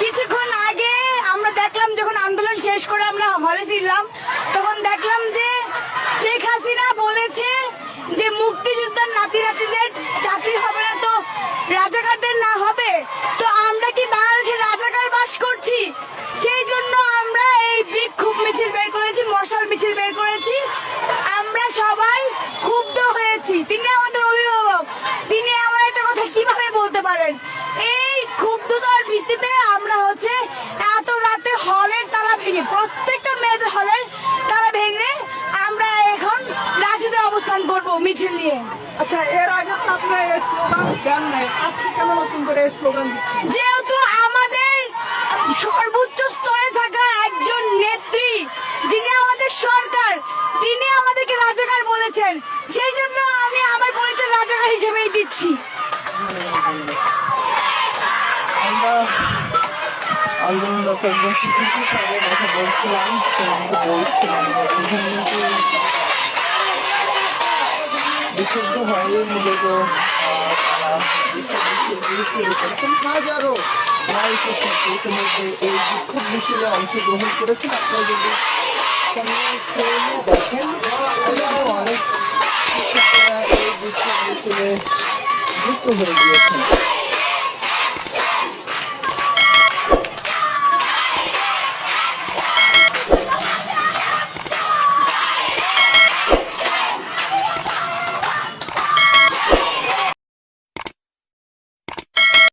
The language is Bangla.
কিছুক্ষণ আগে আমরা দেখলাম যখন আন্দোলন শেষ করে আমরা হলে ফিরলাম, তখন দেখলাম যে শেখ হাসিনা বলেছে যে মুক্তিযোদ্ধার নাতি নাতিদের চাকরি হবে না তো রাজাকারদের না হবে। তো আমরা কি বাংলাদেশে রাজাকার বাস করছি? সেই জন্য আমরা এই বিক্ষোভ মিছিল বের করেছি, মশাল মিছিল বের করেছি। আমরা সবাই ক্ষুব্ধ হয়েছি। তিনি আমাদের অভিভাবক। তিনি আমার একটা কথা কীভাবে বলতে পারেন? এই মিছিল। নিয়ে আচ্ছা এর আগে তো আপনারা এই স্লোগান দেন নাই আজকে কেন নতুন করে এই স্লোগান দিচ্ছেন? যেহেতু আমাদের সর্বোচ্চ স্তরে থাকা একজন নেত্রী যিনি আমাদের সরকার তিনি আমাদেরকে রাজাকার বলেছেন। সেই জন্য আমি আমার পরিচয় রাজাকার হিসেবেই দিচ্ছি। আন্দোলনরত একজন শিক্ষকের সঙ্গে কথা বলছিলাম তো বলছিলাম প্রধানমন্ত্রী বিশুদ্ধ হয়ে মূলত এই বিক্ষোভ মিছিলে অংশগ্রহণ করেছেন। আপনারা যদি দেখেন, অনেক এই বিক্ষোভ মিছিলে যুক্ত হয়ে গিয়েছেন।